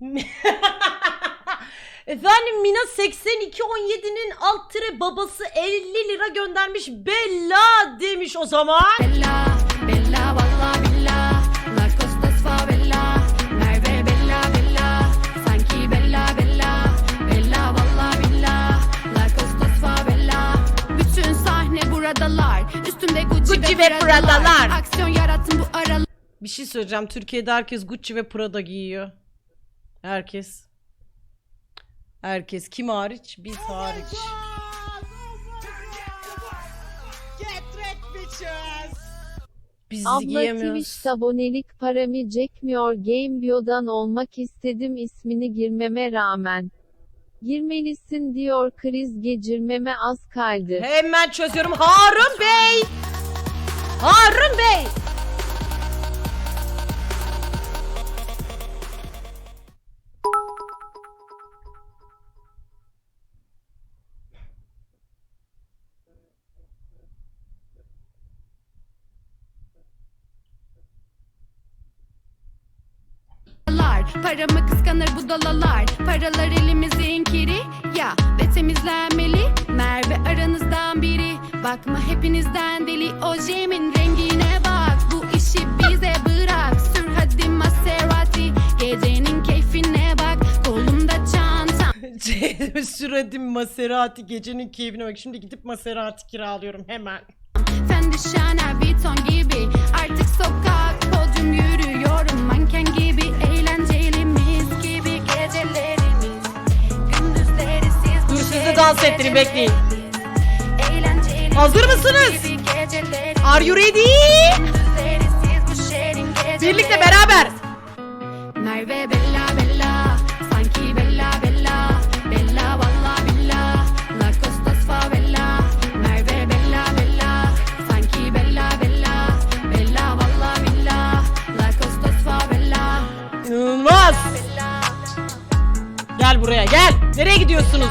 Efendim Mina 8217'nin alt tire babası 50 lira göndermiş. Bella demiş o zaman. Bella, Bella, valla Bella La Costas favela Merve Bella, Bella Sanki Bella, Bella Bella, valla Bella La Costas favela Bütün sahne buradalar Üstümde Gucci, Gucci ve ve Pradalar Pradalar. Aksiyon yarattım bu aralar Bir şey söyleyeceğim. Türkiye'de herkes Gucci ve Prada giyiyor. Herkes. Herkes. Kim hariç? Biz hariç. Biz Abla giyemiyoruz. Twitch abonelik paramı çekmiyor Gamebio'dan olmak istedim ismini girmeme rağmen. Girmelisin diyor kriz geçirmeme az kaldı. Hemen çözüyorum. Harun Bey! Harun Bey! Paramı kıskanır bu dalalar. Paralar elimizin kiri. Ya ve temizlenmeli. Merve aranızdan biri. Bakma hepinizden deli. Ojemin rengine bak. Bu işi bize bırak. Sür hadi Maserati. Gecenin keyfine bak. Kolumda çantam. Süradim Maserati. Gecenin keyfine bak. Şimdi gidip Maserati kiralıyorum hemen. Fendi Chanel Vuitton gibi. Artık sokak dans ettirin, bekleyin. Hazır mısınız? Are you ready? Birlikte beraber. Merve Bella Bella Sanki Bella Bella Bella valla Bella La Costas favela Merve Bella Bella Sanki Bella Bella Bella valla Bella La Costas favela İnanılmaz. Gel buraya gel. Nereye gidiyorsunuz?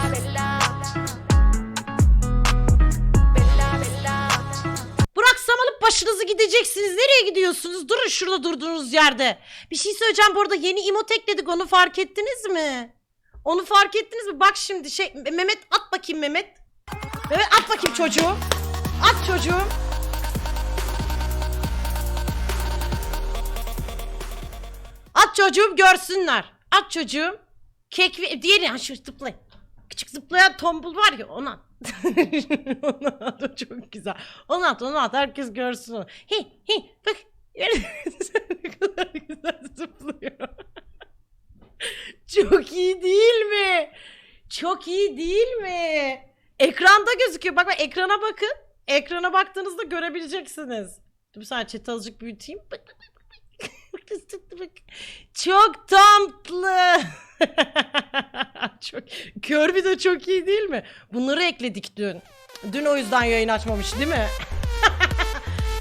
Başınızı gideceksiniz. Nereye gidiyorsunuz? Durun şurada durduğunuz yerde. Bir şey söyleyeceğim bu arada yeni emot ekledik onu fark ettiniz mi? Onu fark ettiniz mi? Bak şimdi şey Mehmet at bakayım Mehmet. Mehmet at bakayım çocuğu. At çocuğu. At çocuğum görsünler. At çocuğum. Kek ve diğeri ha şu zıplay. Küçük zıplayan tombul var ya ona. At. onu at o çok güzel. Onu at onu at herkes görsün onu. Hi hi bak. ne kadar güzel zıplıyor. çok iyi değil mi? Çok iyi değil mi? Ekranda gözüküyor. Bak bak ekrana bakın. Ekrana baktığınızda görebileceksiniz. Dur bir saniye chat'i azıcık büyüteyim. Çok tatlı. çok Kirby de çok iyi değil mi? Bunları ekledik dün. Dün o yüzden yayın açmamış değil mi?